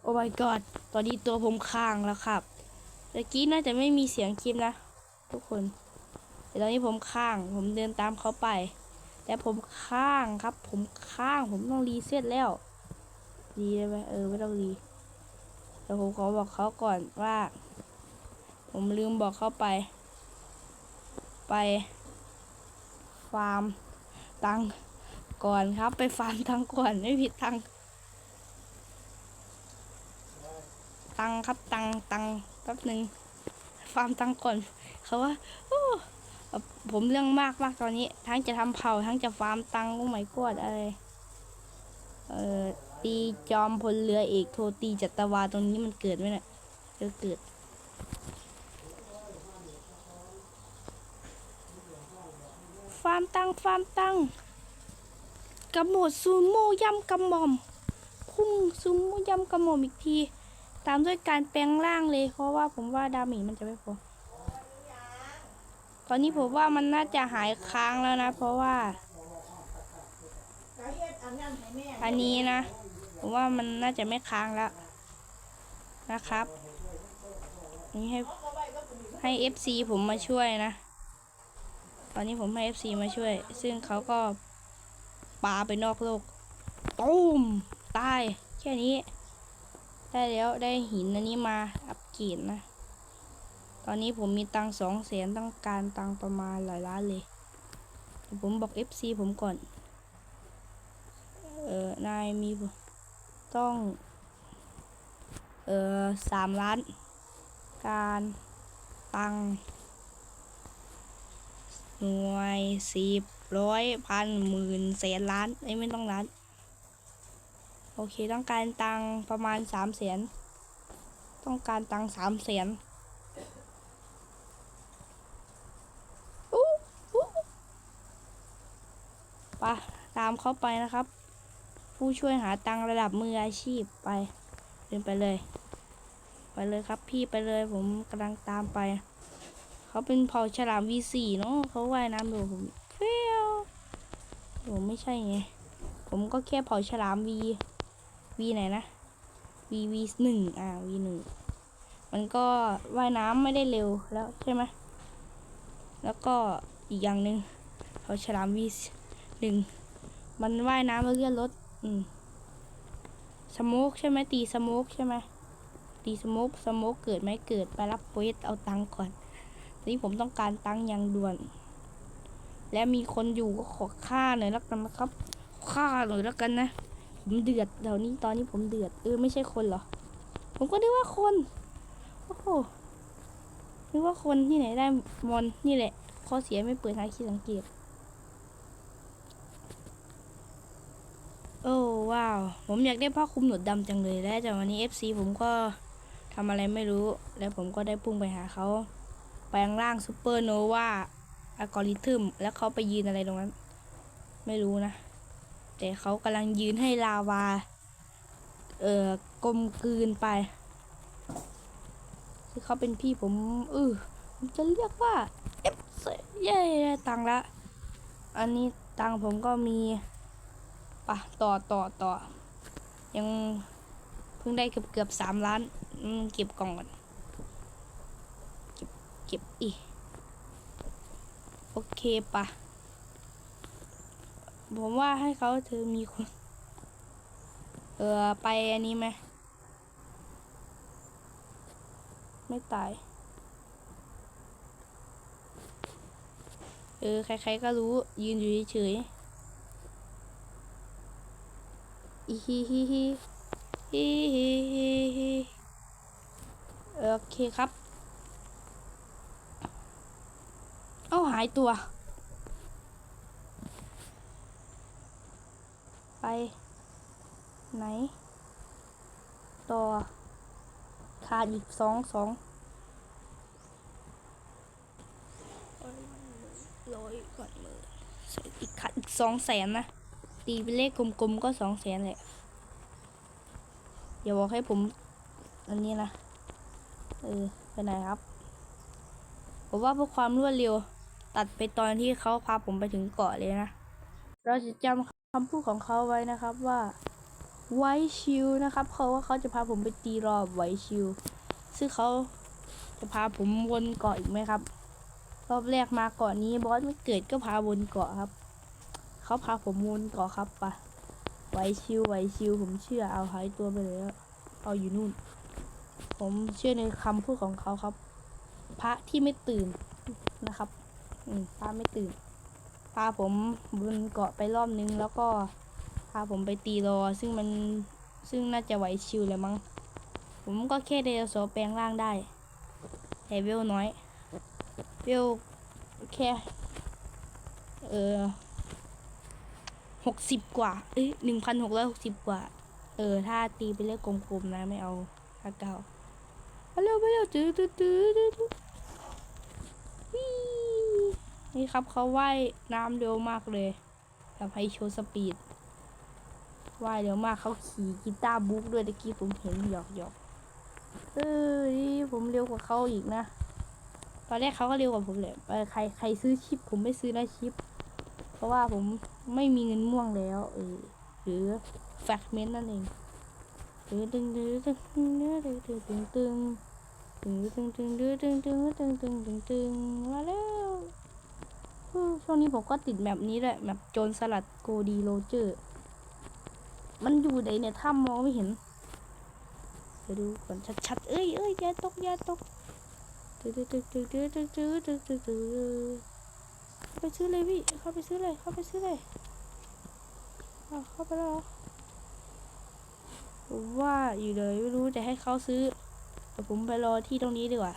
โอ้ my god ตอนนี้ตัวผมค้างแล้วครับตะกี้น่าจะไม่มีเสียงคลิปนะ ทุกคน แต่ตอนนี้ผมค้าง ผมเดินตามเขาไป แต่ผมค้างครับ ผมค้าง ผมต้องรีเซ็ตแล้วรีได้ไหมเออ ไม่ต้องรีแต่ผมขอบอกเขาก่อนว่า ผมลืมบอกเขาไป ไป ฟาร์มตังก่อนครับ ไปฟาร์มตังก่อนไม่ผิดตังค์ ตังครับตังตังแป๊บหนึ่งฟาร์มตังก่อนเขาว่าโอ้ผมเรื่องมากมากตอนนี้ ทั้งจะทำเผาทั้งจะฟาร์มตังค์โอ้ไม่กวดอะไรเอ่อตีจอมพลเรือเอกโทตีจัตวาตรงนี้มันเกิดไหมเนี่ยเดี๋ยวเกิดฟาร์มตังฟาร์มตังกระโหมดซูโม่ยำกระหม่อมพุ่งซูโม่ยำกระหม่อมอีกที ตามด้วยการแปลงร่างเลย เพราะว่าผมว่าดาเมจมันจะไม่พอตอนนี้ผมว่ามันน่าจะหายค้างแล้วนะ เพราะว่า อันนี้นะ ผมว่ามันน่าจะไม่ค้างแล้วนะครับนนี้ให้ให้ FC ผมมาช่วยนะ ตอนนี้ผมให้ FC มาช่วย ซึ่งเขาก็ปาไปนอกโลก ตูมตาย แค่นี้ ได้แล้วได้หินอันนี้มาอัปเกรดนะ ตอนนี้ผมมีตังสองแสนต้องการตังประมาณหลายล้านเลย ผมบอก FC ผมก่อน เออนายมีต้อง เออสามล้าน การตังหน่วยสิบร้อยพันหมื่นแสนล้านไอ้ไม่ต้องล้าน โอเคต้องการตังประมาณสามแสนต้องการตังสามแสนอู้อู้ไปะตามเขาไปนะครับ ผู้ช่วยหาตังระดับมืออาชีพไปเดินไปเลย ไปเลยครับพี่ไปเลยผมกำลังตามไปเขาเป็นเผ่าฉลาม V4 เนาะเขาว่ายน้ำดูผมเฟี้ยวผมไม่ใช่ไง ผมก็แค่เผ่าฉลาม V V ไหนนะ V V หนึ่งอ่า V หนึ่งมันก็ว่ายน้ำไม่ได้เร็วแล้วใช่ไหมแล้วก็อีกอย่างหนึ่งเผ่าฉลาม V หนึ่งมันว่ายน้ำแล้วเลื่อนรถอืมสโมกใช่ไหมตีสโมกใช่ไหมตีสโมกสโมกเกิดไหมเกิดไปรับเควสเอาตังค์ก่อนตอนนี้ผมต้องการตังค์อย่างด่วน และมีคนอยู่ก็ขอฆ่าหน่อยแล้วกันนะครับฆ่าหน่อยแล้วกันนะ ผมเดือดเดี๋ยวนี้ตอนนี้ผมเดือดเออไม่ใช่คนเหรอ ผมก็นึกว่าคนโอ้โหนึกว่าคนที่ไหนได้มอนนี่แหละข้อเสียไม่เปิดหางคีย์สังเกต โอ้ว้าว ผมอยากได้ผ้าคลุมหนวดดำจังเลยและจากวันนี้ FC ผมก็ทำอะไรไม่รู้ แล้วผมก็ได้พุ่งไปหาเขาแปลงร่างซูเปอร์โนวาอัลกอริทึมแล้วเขาไปยืนอะไรตรงนั้น ไม่รู้นะ แต่เขากำลังยืนให้ลาวา เอ่อกลมกลืนไปคือเขาเป็นพี่ผมเออผมจะเรียกว่าเอฟเย้ได้ตังละ อันนี้ตังผมก็มีปะต่อต่อต่อ ยังเพิ่งได้เกือบเกือบสามล้านเก็บกล่องก่อน เก็บ เก็บอีโอเคปะ ผมว่าให้เขาเธอมีคน เออไปอันนี้ไหม ไม่ตาย เออ ใครๆก็รู้ ยืนอยู่เฉยๆอีฮิฮิฮิฮิฮิฮิฮิโอเคครับ เอ้าหายตัว ไป ไหน ต่อ ขาดอีกสองสองร้อยก่อนเลยอีกขาดอีกสองแสนนะ ตีเป็นเลขกลมๆก็สองแสนแหละอย่าบอกให้ผม อันนี้นะ เออไปไหนครับ ผมว่าเพื่อความรวดเร็ว ตัดไปตอนที่เขาพาผมไปถึงเกาะเลยนะ เราจะจำ คำพูดของเขาไว้นะครับว่าไวชิลนะครับเขาว่าเขาจะพาผมไปตีรอบไวชิลซึ่งเขาจะพาผมวนเกาะอีกไหมครับ รอบแรกมาเกาะนี้บอสไม่เกิดก็พาวนเกาะครับ เขาพาผมวนเกาะครับปะไวชิลไวชิลผมเชื่อเอาหายตัวไปเลยเอาอยู่นู่น ผมเชื่อในคำพูดของเขาครับ พระที่ไม่ตื่นนะครับ อืมพระไม่ตื่นาผมบนเกาะไปรอบนึง แล้วก็พาผมไปตีรอ ซึ่งมันซึ่งน่าจะไหวชิวเลยมั้ง ผมก็แค่เดลโซแปลงร่างได้ แต่เวลน้อย เวลแค่ เออหกสิบกว่า เอ้ยหนึ่งพันหกร้อยหกสิบกว่า เออ ถ้าตีไปเลขกลมๆนะ ไม่เอาถ้าเก้าไปเร็วไปเร็วตื้อตื้อตื้อ นี่ครับเขาว่ายน้ำเร็วมากเลยแบบให้โชว์สปีดว่ายเร็วมากเขาขี่กีตาร์บุ๊กด้วยตะกี้ผมเห็นหยอกหยอกเออนี่ผมเร็วกว่าเขาอีกนะ ตอนแรกเขาก็เร็วกว่าผมเลยเออใครใครซื้อชิป ผมไม่ซื้อนะชิป เพราะว่าผมไม่มีเงินม่วงแล้วเออหรือแฟกเมนต์นั่นเองตึงตึงตึงตึงตึงตึงตึงตึงตึงตึงตึงตึงตึงตึงตึงตึงตึงตึงมาแล้ว ช่วงนี้ผมก็ติดแมปนี้แหละแมปโจรสลัดโกดีโรเจอร์ มันอยู่ไหนเนี่ยถ้ามองไม่เห็นเดี๋ยวดูก่อนชัดๆเอ้ยเอ้ยย่าตกย่าตกตึ๊ดตึ๊ดตึ๊ดตึ๊ดตึ๊ดตึ๊ดตึ๊ดตึ๊ดตึ๊ดตึ๊ดเข้าไปซื้อเลยพี่เข้าไปซื้อเลยเข้าไปซื้อเลยเข้าไปแล้วเหรอว่าอยู่เลยไม่รู้จะให้เขาซื้อแต่ผมไปรอที่ตรงนี้ดีกว่า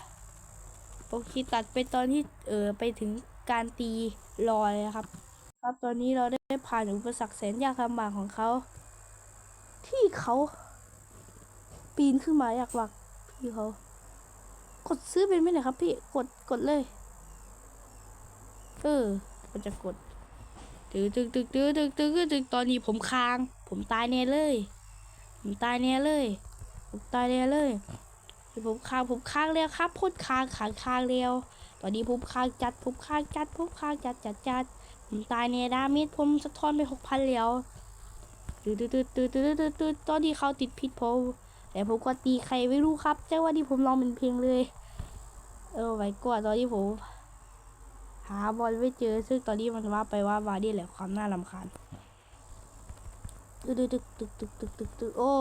โอเคตัดไปตอนที่เออไปถึง การตีรอเลยนะครับ ครับตอนนี้เราได้ผ่านอุปสรรคแสนยากลำบากของเขา ที่เขาปีนขึ้นมาอยากหลักพี่เขา กดซื้อเป็นไหมเนี่ยครับ พี่กดกดเลย เออมันจะกดตึกตึกตึกตึกตึกตึกตึกตอนนี้ผมค้าง ผมตายแน่เลย ผมตายแน่เลย ผมตายแน่เลยผมค้างผมค้างแล้วครับพูดค้างค้างค้างแล้ว ตอนนี้ผมข้าจัดผมข้าจัดผมข้าจัดจัดจัดผมตายในดาเมจผมสะท้อนไปหกพันแล้วตืดตืดตืดตืดตืดตืดตอนที่เขาติดพิษผมแต่ผมก็ตีใครไม่รู้ครับแต่ว่าที่ผมลองเป็นเพลงเลย เออไว้ก่อนตอนที่ผมหาบอลไม่เจอ ซึ่งตอนนี้มันว่าไปว่าวาดี้แหละความน่าลำคาญตึกตึกตึกตึกตึกตึกตึกโอ้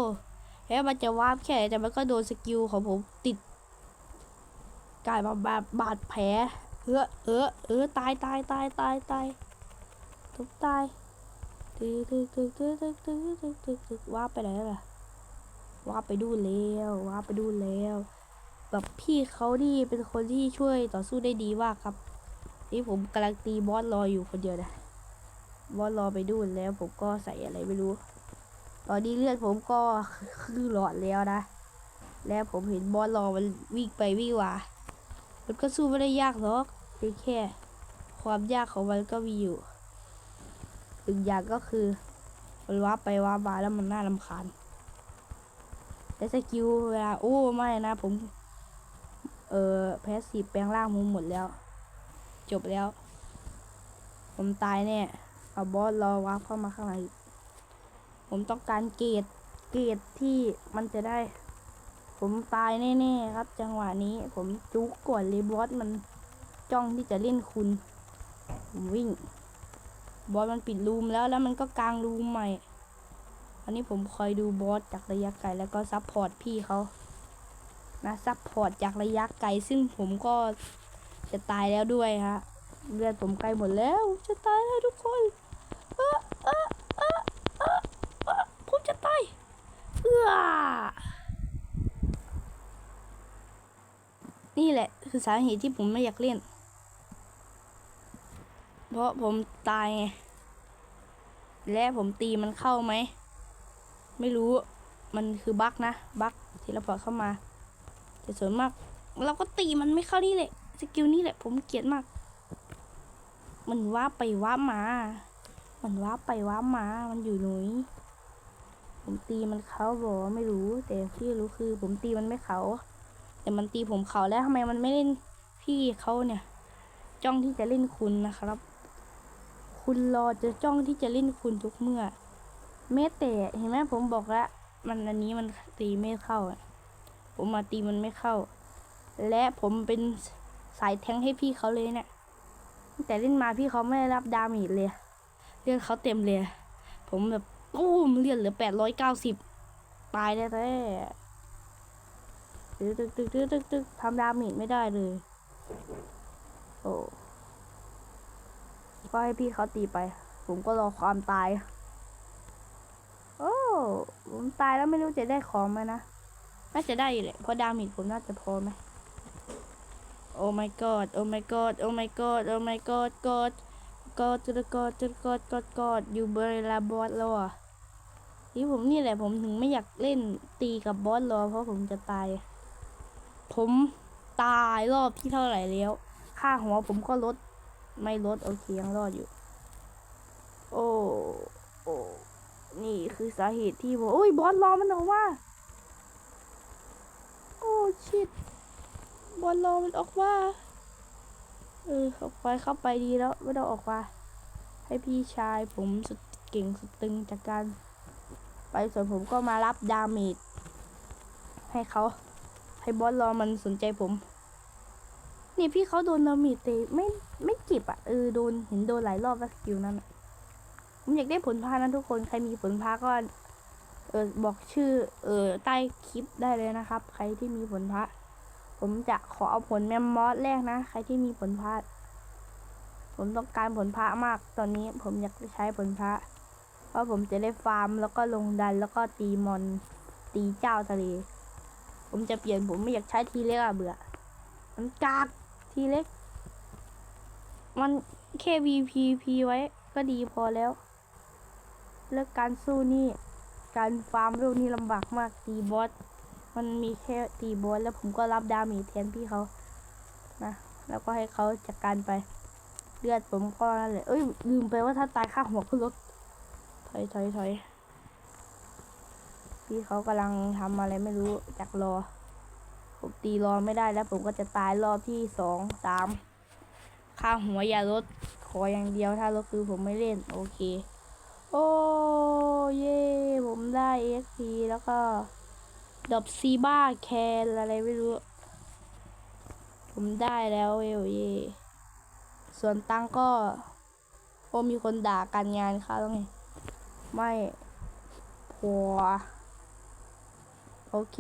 แล้วมันจะว่าแค่แต่มันก็โดนสกิลของผมติด กลายมาบาดบาดแผลเออเออเออตายตายตายตายตายทุบตายตึกตึกตึกตึกตึกตึกตึกตึกตึกว่าไปไหนล่ะว่าไปดูแล้วว่าไปดูแล้ว แบบพี่เขานี่เป็นคนที่ช่วยต่อสู้ได้ดีมากครับ นี่ผมกำลังตีบอสรออยู่คนเดียวนะบอสรอไปดูนแล้วผมก็ใส่อะไรไม่รู้ ตอนนี้เลือดผมก็คือหลอดแล้วนะ แล้วผมเห็นบอสรอมันวิ่งไปวิ่งมา มันก็สู้ไม่ได้ยากหรอกเพียงแค่ ความยากของมันก็มีอยู่หนึ่งอย่างก็คือมันว้าไปว้ามาแล้วมันน่ารำคาญแต่สกิลเวลาโอ้ไม่นะผม เออแพสซีฟแปลงร่างมุมหมดแล้ว จบแล้ว ผมตายแน่เอาบอสรอว้าเข้ามาข้างในผมต้องการเกรดเกรดที่มันจะได้ ผมตายแน่ๆครับ จังหวะนี้ผมจุกก่อนเลยบอสมันจ้องที่จะเล่นคุณ ผมวิ่ง บอสมันปิดรูมแล้วแล้วมันก็กางรูมใหม่ อันนี้ผมคอยดูบอสจากระยะไกลแล้วก็ซัพพอร์ตพี่เขานะซัพพอร์ตจากระยะไกลซึ่งผมก็จะตายแล้วด้วยฮะเลือดผมใกล้หมดแล้ว จะตายแล้วทุกคนเออเออเออเออเออผมจะตายเอื้อ นี่แหละคือสาเหตุที่ผมไม่อยากเล่น เพราะผมตายไง และผมตีมันเข้าไหม ไม่รู้ มันคือบั๊กนะ บั๊กทีละพอเข้ามา แต่ส่วนมาก เราก็ตีมันไม่เข้านี่แหละ สกิลนี่แหละ ผมเกลียดมาก มันว่าไปว่ามา มันว่าไปว่ามา มันอยู่หนุยผมตีมันเขาบอกไม่รู้ แต่ที่รู้คือผมตีมันไม่เขา แต่มันตีผมเขาแล้วทำไมมันไม่เล่นพี่เขาเนี่ย จ้องที่จะเล่นคุณนะครับ คุณรอจะจ้องที่จะเล่นคุณทุกเมื่อเมตเตะเห็นไหมผมบอกแล้วมันอันนี้มันตีไม่เข้าผมมาตีมันไม่เข้า และผมเป็นสายแทงให้พี่เขาเลยเนี่ยแต่เล่นมาพี่เขาไม่ได้รับดาเมจเลยเลือดเขาเต็มเลย ผมแบบตู้มเลือดเหลือแปดร้อยเก้าสิบตายได้แต่ ตึกตึกตึกตึกตึกตึกทำดาเมจไม่ได้เลย โอ้ก็ให้พี่เขาตีไป ผมก็รอความตาย โอ้ผมตายแล้วไม่รู้จะได้ของไหมนะน่าจะได้แหละเพราะดาเมจผมน่าจะพอไหมโอ้ my god โอ้ my god โอ้ my god โอ้ my god god god จุด god จุด god god god อยู่บร์ลาบอสแล้วอะที่ผมนี่แหละผมถึงไม่อยากเล่นตีกับบอสรอเพราะผมจะตาย ผมตายรอบที่เท่าไหร่แล้ว ค่าหัวผมก็ลด ไม่ลดโอเคยังรอดอยู่ โอ้โอ้นี่คือสาเหตุที่ผมโอ้ยบอสรอมันออกมาโอ้ชิดบอลรอมันออกมาเออออกไปเข้าไปดีแล้วไม่ต้องออกมาให้พี่ชายผมสุดเก่งสุดตึงจากการ ไปส่วนผมก็มารับดาเมจให้เขา ให้บอสรอมันสนใจผม นี่พี่เขาโดนดาเมจเตะไม่ไม่จ็บอะเออโดนเห็นโดนหลายรอบแล้วสกิลนั้นผมอยากได้ผลพานะทุกคนใครมีผลพาก็เออบอกชื่อ เออใต้คลิปได้เลยนะครับ ใครที่มีผลพระผมจะขอเอาผลแมมมอสแรกนะ ใครที่มีผลพระผมต้องการผลพระมากตอนนี้ผมอยากใช้ผลพระเพราะผมจะได้ฟาร์มแล้วก็ลงดันแล้วก็ตีมอนตีเจ้าทะเล ผมจะเปลี่ยนผมไม่อยากใช้ทีเล็กอะเบื่อ มันกากทีเล็ก มันแค่ VPP ไว้ก็ดีพอแล้วเลิกการสู้นี่ การฟาร์มเร็วนี่ลำบากมากตีบอส มันมีแค่ตีบอสแล้วผมก็รับดาเมจแทนพี่เขา นะ แล้วก็ให้เขาจัดการไป เลือดผมก็นั่นแหละเอ้ยลืมไปว่าถ้าตายข้าหัวก็ลดถอยถอยถอย พี่เขากำลังทำอะไรไม่รู้จักรอ ผมตีรอไม่ได้แล้ว ผมก็จะตายรอบที่สองสามค่าหัวอย่าลดขออย่างเดียวถ้าลดคือผมไม่เล่น โอเค โอ้เย่ผมได้ XP แล้วก็ดอบซีบ้าแคนอะไรไม่รู้ ผมได้แล้วเอวเย่ส่วนตังก็ โอ้มีคนด่าการงานค่ะแล้วไง ไม่พอ โอเค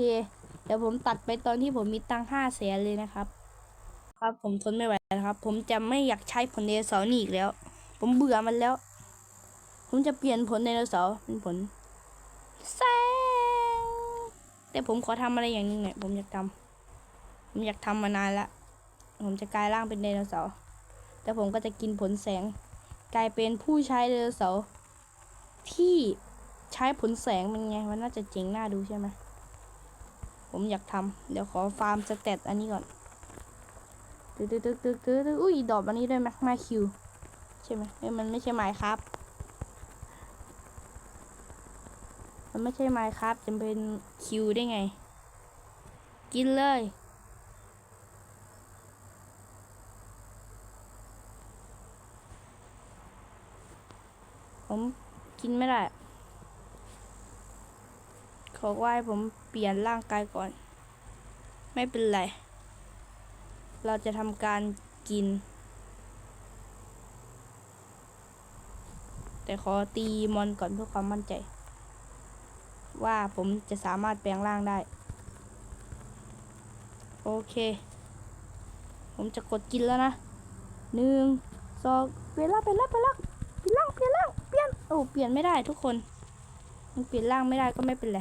เดี๋ยวผมตัดไปตอนที่ผมมีตังห้าแสนเลยนะครับ ครับผมทนไม่ไหวแล้วครับ ผมจะไม่อยากใช้ผลเดเสาร์นี่อีกแล้ว ผมเบื่อมันแล้ว ผมจะเปลี่ยนผลไดโนเสาร์เป็นผลแสงแต่ผมขอทำอะไรอย่างนึงหน่อยผมอยากทำผมอยากทำมานานละผมจะกลายร่างเป็นไดโนเสาร์แต่ผมก็จะกินผลแสง กลายเป็นผู้ใช้ไดโนเสาร์ที่ใช้ผลแสงมันไงมันน่าจะเจ๋งน่าดูใช่ไหม ผมอยากทำเดี๋ยวขอฟาร์มสเตตอันนี้ก่อนตึ๊ดตึ๊ดตึ๊ดตึ๊ดตึ๊ดตึ๊ดอุ้ยดอกอันนี้ด้วยแม็กมาคิวใช่ไหมเอ้ยมันไม่ใช่ไม้ครับ มันไม่ใช่ไมค์ครับจะเป็นคิวได้ไง กินเลยผมกินไม่ได้ ขอว่าให้ผมเปลี่ยนร่างกายก่อน ไม่เป็นไร เราจะทำการกิน แต่ขอตีมอนก่อนเพื่อความมั่นใจ ว่าผมจะสามารถแปลงร่างได้ โอเค ผมจะกดกินแล้วนะหนึ่งสองเปลี่ยนร่างเปลี่ยนร่างเปลี่ยนร่างเปลี่ยนร่างเปลี่ยนร่างเปลี่ยนโอ้เปลี่ยนไม่ได้ทุกคนมันเปลี่ยนร่างไม่ได้ก็ไม่เป็นไร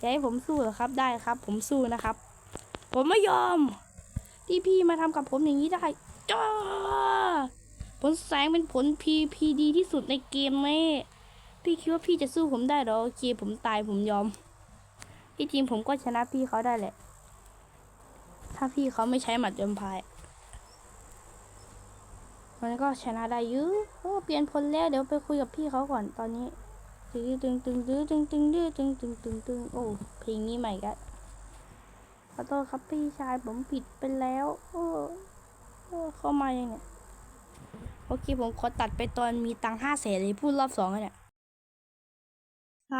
จะให้ผมสู้เหรอครับได้ครับ ผมสู้นะครับ ผมไม่ยอม ที่พี่มาทำกับผมอย่างนี้ได้จ้าผลแสงเป็นผล PPD ที่สุดในเกมนี้พพี่คิดว่าพี่จะสู้ผมได้เหรอโอเคผมตายผมยอมที่จริงผมก็ชนะพี่เขาได้แหละ ถ้าพี่เขาไม่ใช้หมัดยมพายมันก็ชนะได้ยื้อเปลี่ยนพลแล้วเดี๋ยวไปคุยกับพี่เขาก่อนตอนนี้ ตึงตึงตึงตึงตึงตึงตึงตึงตึงตึงตึงโอ้เพลงนี้ใหม่กันขอโทษครับพี่ชายผมผิดไปแล้วโอ้เข้ามายังเนี่ยโอเคผมขอตัดไปตอนมีตังห้าแสนเลยพูดรอบสองเนี่ยส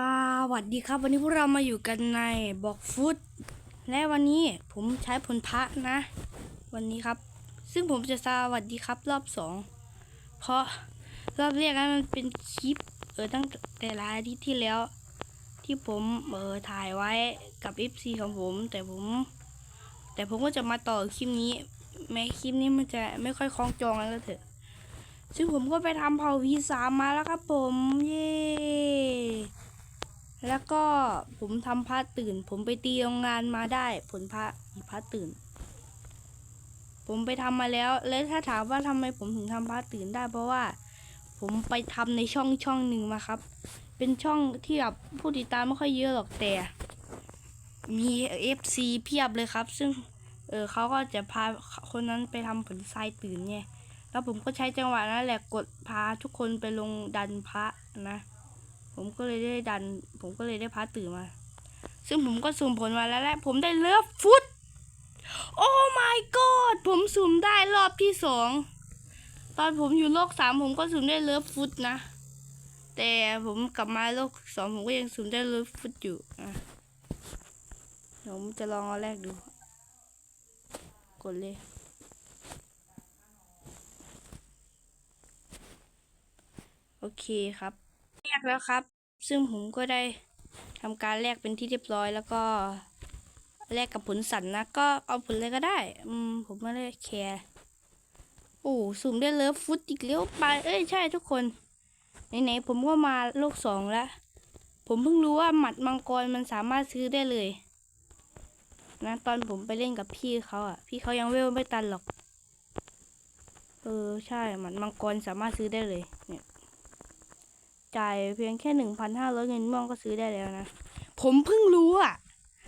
วัสดีครับ วันนี้พวกเรามาอยู่กันในบอกฟุตและวันนี้ผมใช้ผลพระนะ วันนี้ครับ ซึ่งผมจะสวัสดีครับรอบสองเพราะรอบแรกนั้นมันเป็นคลิป อตั้งแต่หลายอาทิตย์ที่แล้ว ที่ผมเออถ่ายไว้กับ FC ของผม แต่ผม แต่ผมก็จะมาต่อคลิปนี้ แม้คลิปนี้มันจะไม่ค่อยคล้องจองแล้วเถอะ ซึ่งผมก็ไปทำเผาวีสามมาแล้วครับผมเย้แล้วก็ผมทำพระตื่น ผมไปตีโรงงานมาได้ ผลพระมีพระตื่น ผมไปทำมาแล้ว แล้วถ้าถามว่าทำไมผมถึงทำพระตื่นได้เพราะว่า ผมไปทำในช่องช่องหนึ่งมาครับ เป็นช่องที่แบบผู้ติดตามไม่ค่อยเยอะหรอกแต่ มี FC เพียบเลยครับ ซึ่งเออเขาก็จะพาคนนั้นไปทำผลทรายตื่นไงแล้วผมก็ใช้จังหวะนั้นแหละกดพาทุกคนไปลงดันพระนะ ผมก็เลยได้ดัน ผมก็เลยได้พระตื่นมา ซึ่งผมก็สุ่มผลมาแล้วแหละผมได้เลิฟฟุตโอ้ my god ผมสุ่มได้รอบที่สอง ตอนผมอยู่โลกสามผมก็สุ่มได้เลิฟฟุตนะ แต่ผมกลับมาโลกสองผมก็ยังสุ่มได้เลิฟฟุตอยู่อะผมจะลองเอาแรกดู กดเลยโอเคครับแลกแล้วครับ ซึ่งผมก็ได้ทำการแลกเป็นที่เรียบร้อยแล้วก็แลกกับผลสันนะ ก็เอาผลเลยก็ได้ อืมผมไม่ได้แคร์ โอ้สุ่มได้เลิฟฟุตอีกแล้วไป เอ้ยใช่ทุกคน ไหนๆผมก็มาโลกสองแล้วผมเพิ่งรู้ว่าหมัดมังกรมันสามารถซื้อได้เลย นะตอนผมไปเล่นกับพี่เขาอะ พี่เขายังเวลไม่ตันหรอก เออใช่หมัดมังกรสามารถซื้อได้เลย เนี่ย จ่ายเพียงแค่หนึ่งพันห้าร้อยเงินม่วงก็ซื้อได้แล้วนะ ผมเพิ่งรู้อะ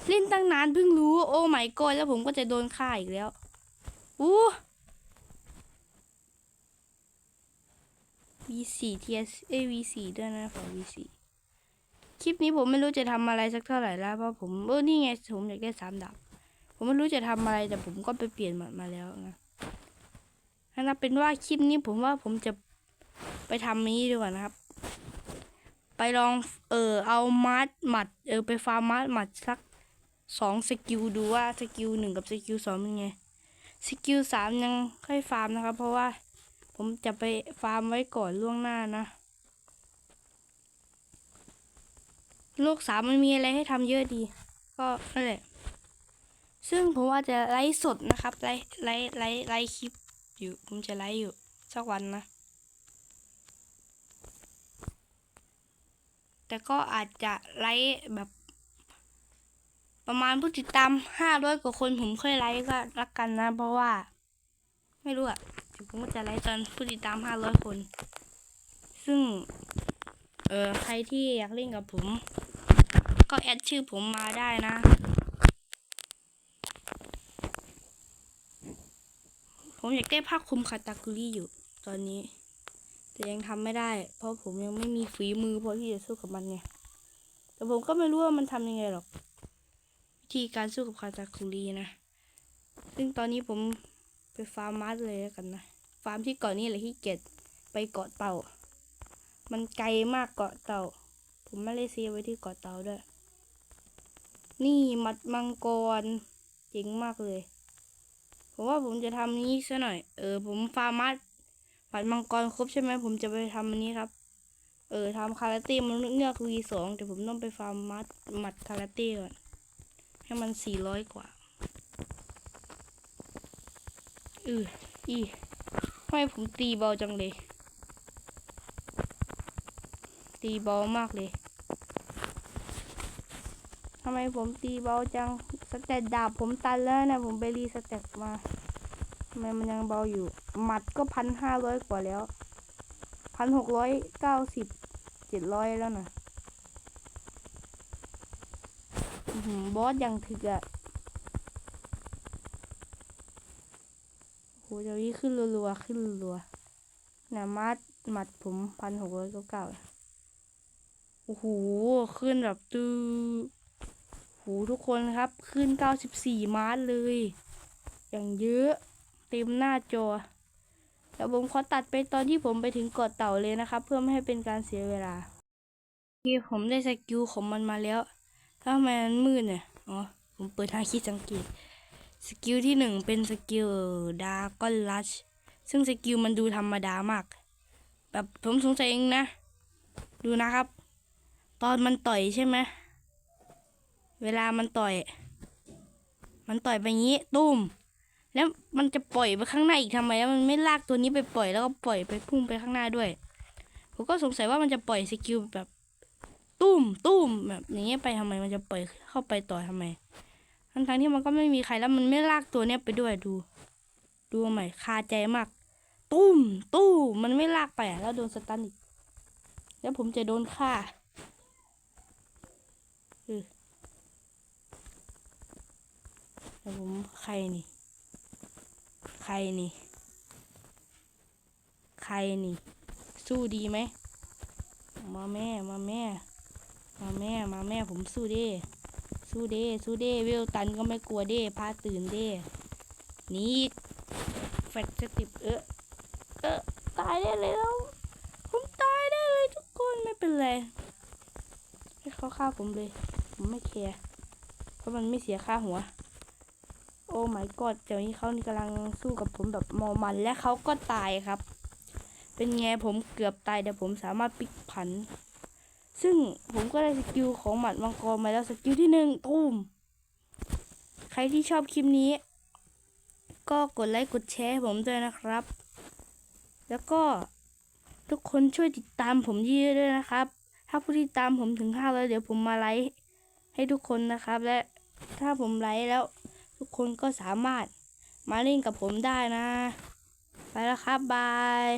เล่นตั้งนานเพิ่งรู้ โอ้ไม่กอนแล้วผมก็จะโดนฆ่าอีกแล้วอู้ V4 TS เอ้ย V4 ด้วยนะของ V4 คลิปนี้ผมไม่รู้จะทำอะไรสักเท่าไหร่แล้วเพราะผมเออนี่ไงผมอยากได้สามดาบผมไม่รู้จะทำอะไรแต่ผมก็ไปเปลี่ยนหมดมาแล้วนะนั่นเป็นว่าคลิปนี้ผมว่าผมจะไปทำนี้ดีกว่านะครับ ไปลองเออเอามัดหมัดเออไปฟาร์มมัดหมัดสักสองสกิลดูว่าสกิลหนึ่งกับสกิลสองเป็นไงสกิลสามยังค่อยฟาร์มนะครับ เพราะว่า ผมจะไปฟาร์มไว้ก่อนล่วงหน้านะ โลกสามมันมีอะไรให้ทำเยอะดี ก็นั่นแหละ ซึ่งผมว่าจะไลฟ์สดนะครับ ไลฟ์ไลฟ์ไลฟ์ไลฟ์คลิปอยู่ ผมจะไลฟ์อยู่สักวันนะ แต่ก็อาจจะไลฟ์แบบ ประมาณผู้ติดตามห้าร้อยกว่าคนผมค่อยไลฟ์ก็รักกันนะ เพราะว่า ไม่รู้อะ ผมก็จะไลฟ์ตอนผู้ติดตามห้าร้อยคน ซึ่ง เออใครที่อยากเล่นกับผม ก็แอดชื่อผมมาได้นะ ผมอยากได้ผ้าคลุมคาตาคุริอยู่ตอนนี้ แต่ยังทำไม่ได้ เพราะผมยังไม่มีฝีมือพอที่จะสู้กับมันไงแต่ผมก็ไม่รู้ว่ามันทำยังไงหรอก วิธีการสู้กับคาตาคุรินะ ซึ่งตอนนี้ผมไปฟาร์มมาร์ทเลยแล้วกันนะ ฟาร์มที่เกาะนี้แหละที่เก็ดไปเกาะเต่า มันไกลมากเกาะเต่า ผมไม่ได้ซีไว้ที่เกาะเต่าด้วย นี่หมัดมังกรเจ๋งมากเลยผมว่าผมจะทำนี้ซะหน่อย เออ ผมฟาร์มัดหมัดมังกรครบใช่ไหมผมจะไปทำอันนี้ครับ เออทำคาราเต้มันเงือกวีสองแต่ผมต้องไปฟาร์มมัดหมัดคาราเต้ก่อนให้มันสี่ร้อยกว่าเอออี ทำไมผมตีเบาจังเลย ตีเบามากเลยทำไมผมตีเบาจัง สเตตดาบผมตันแล้วนะ ผมไปรีสเตตมาทำไมมันยังเบาอยู่ หมัดก็พันห้าร้อยกว่าแล้วพันหกร้อยเก้าสิบเจ็ดร้อยแล้วนะบอสยังถึกอะโห เดี๋ยวนี้ขึ้นรัวๆขึ้นรัวๆนะมัดหมัดผมพันหกร้อยเก้าเก้าโอ้โห ขึ้นแบบตื้อโหทุกคนครับ ขึ้นเก้าสิบสี่มาร์เลย อย่างเยอะเต็มหน้าจอเดี๋ยวผมขอตัดไปตอนที่ผมไปถึงเกาะเต่าเลยนะครับ เพื่อไม่ให้เป็นการเสียเวลาโอเคผมได้สกิลของมันมาแล้วแล้วทำไมมันมืดเนี่ย อ๋อ ผมเปิดทางคิดสังเกต สกิลที่หนึ่งเป็นสกิลดาก้อนลัชซึ่งสกิลมันดูธรรมดามาก แบบผมสงสัยเองนะ ดูนะครับ ตอนมันต่อยใช่ไหมเวลามันต่อย มันต่อยไปงี้ตุ้ม แล้วมันจะปล่อยไปข้างหน้าอีกทำไมแล้วมันไม่ลากตัวนี้ไปปล่อยแล้วก็ปล่อยไปพุ่งไปข้างหน้าด้วยผมก็สงสัยว่ามันจะปล่อยสกิลแบบ ตุ้มตุ้มแบบอย่างเงี้ยไปทำไมมันจะปล่อยเข้าไปต่อทำไม ทั้งทงๆที่มันก็ไม่มีใครแล้วมันไม่ลากตัวเนี้ยไปด้วยดู ดูใหม่คาใจมาก ตุ้มตุ้มันไม่ลากไปแล้วโดนสตันอีกแล้วผมจะโดนฆ่าเออแล้วผมใครนี่ ใครนี่ ใครนี่ สู้ดีไหมมาแม่มาแม่ มาแม่มาแม่ผมสู้ด้ สู้เด้สู้เด้เวลตันก็ไม่กลัวเด้พาตื่นเด้หนี่แฟกสติปเออเออตายได้เลยแล้วผมตายได้เลยทุกคนไม่เป็นไรให้เขาฆ่าผมเลย ผมไม่แคร์เพราะมันไม่เสียค่าหัว โอ้ my god เดี๋ยวนี้เขานี่กำลังสู้กับผมแบบมอมันและเขาก็ตายครับ เป็นไงผมเกือบตายแต่ผมสามารถพลิกผัน ซึ่งผมก็ได้สกิลของหมัดมังกรมาแล้วสกิลที่หนึ่งตุ้ม ใครที่ชอบคลิปนี้ ก็กดไลค์กดแชร์ผมด้วยนะครับ แล้วก็ทุกคนช่วยติดตามผมเยอะด้วยนะครับ ถ้าผู้ที่ตามผมถึงห้าแล้วเดี๋ยวผมมาไลค์ให้ทุกคนนะครับ และถ้าผมไลค์แล้ว ทุกคนก็สามารถมาเล่นกับผมได้นะ ไปแล้วครับบาย